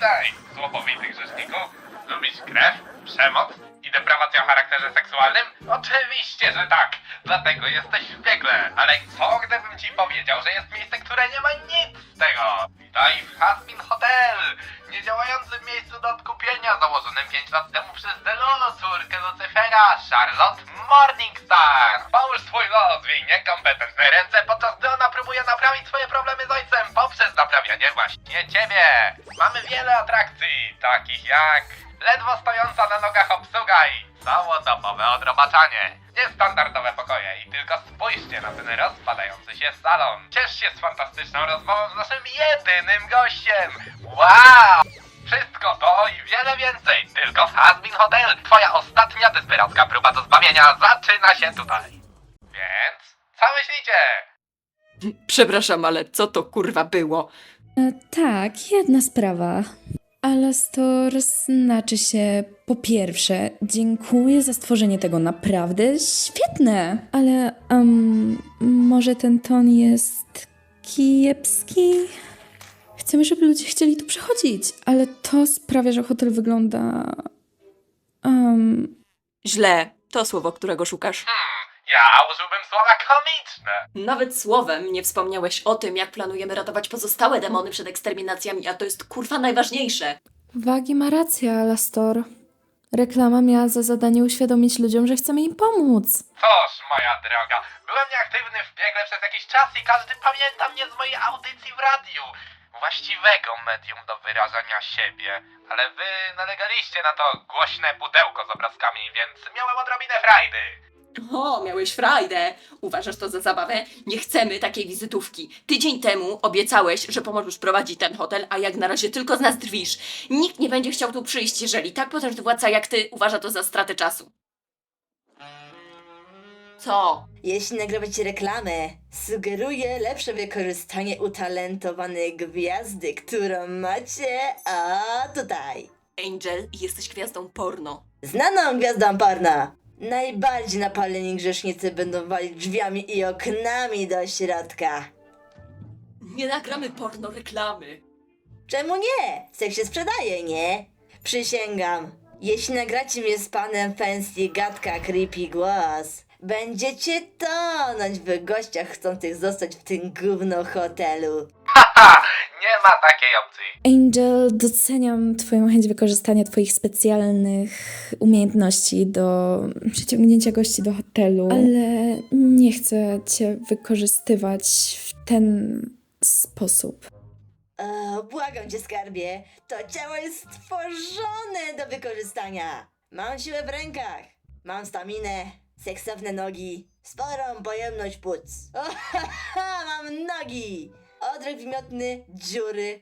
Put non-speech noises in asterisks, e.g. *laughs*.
witaj, słowowitych grzeszników. Lubisz krew, przemoc i deprawację o charakterze seksualnym? Oczywiście, że tak. Dlatego jesteś w piekle. Ale co gdybym ci powiedział, że jest miejsce, które nie ma nic z tego? Witaj w Hasbin Hotel, niedziałającym miejscu do odkupienia założonym 5 lat temu przez Delulu, córkę Lucifera, Charlotte Morningstar. Połóż swój los w jej niekompetentne ręce, poprzez naprawianie właśnie ciebie. Mamy wiele atrakcji, takich jak ledwo stojąca na nogach obsługa i całodobowe odrobaczanie. Niestandardowe pokoje i tylko spójrzcie na ten rozpadający się salon. Ciesz się z fantastyczną rozmową z naszym jedynym gościem. Wow! Wszystko to i wiele więcej tylko w Hasbin Hotel. Twoja ostatnia desperacka próba do zbawienia zaczyna się tutaj. Więc co myślicie? Przepraszam, ale co to kurwa było? E, tak, jedna sprawa. Alastor znaczy się po pierwsze, dziękuję za stworzenie tego naprawdę świetne, ale um, może ten ton jest kiepski? Chcemy, żeby ludzie chcieli tu przychodzić, ale to sprawia, że hotel wygląda. Um, Źle. To słowo, którego szukasz. Ja użyłbym słowa komiczne. Nawet słowem nie wspomniałeś o tym, jak planujemy ratować pozostałe demony przed eksterminacjami, a to jest kurwa najważniejsze. Wagi ma rację, Alastor. Reklama miała za zadanie uświadomić ludziom, że chcemy im pomóc. Cóż, moja droga, byłem nieaktywny w biegle przez jakiś czas i każdy pamięta mnie z mojej audycji w radiu. Właściwego medium do wyrażania siebie. Ale wy nalegaliście na to głośne pudełko z obrazkami, więc miałem odrobinę frajdy. O, miałeś frajdę. Uważasz to za zabawę? Nie chcemy takiej wizytówki. Tydzień temu obiecałeś, że pomożesz prowadzić ten hotel, a jak na razie tylko z nas drwisz. Nikt nie będzie chciał tu przyjść, jeżeli tak potężny władca jak ty uważa to za stratę czasu. Co? Jeśli nagrywacie reklamę, sugeruję lepsze wykorzystanie utalentowanej gwiazdy, którą macie, a tutaj. Angel, jesteś gwiazdą porno. Znaną gwiazdą porno. Najbardziej napaleni grzesznicy będą walić drzwiami i oknami do środka. Nie nagramy porno reklamy. Czemu nie? Seks się sprzedaje, nie? Przysięgam. Jeśli nagracie mnie z panem Fancy gadka creepy głos, będziecie tonąć w gościach chcących zostać w tym gówno hotelu. Nie ma takiej opcji. Angel, doceniam Twoją chęć wykorzystania Twoich specjalnych umiejętności do przyciągnięcia gości do hotelu, ale nie chcę Cię wykorzystywać w ten sposób. O, błagam cię, skarbie. To ciało jest stworzone do wykorzystania. Mam siłę w rękach. Mam staminę, seksowne nogi, sporą pojemność płuc. *laughs* O, ha, ha, mam nogi. Odryk wymiotny, dziury,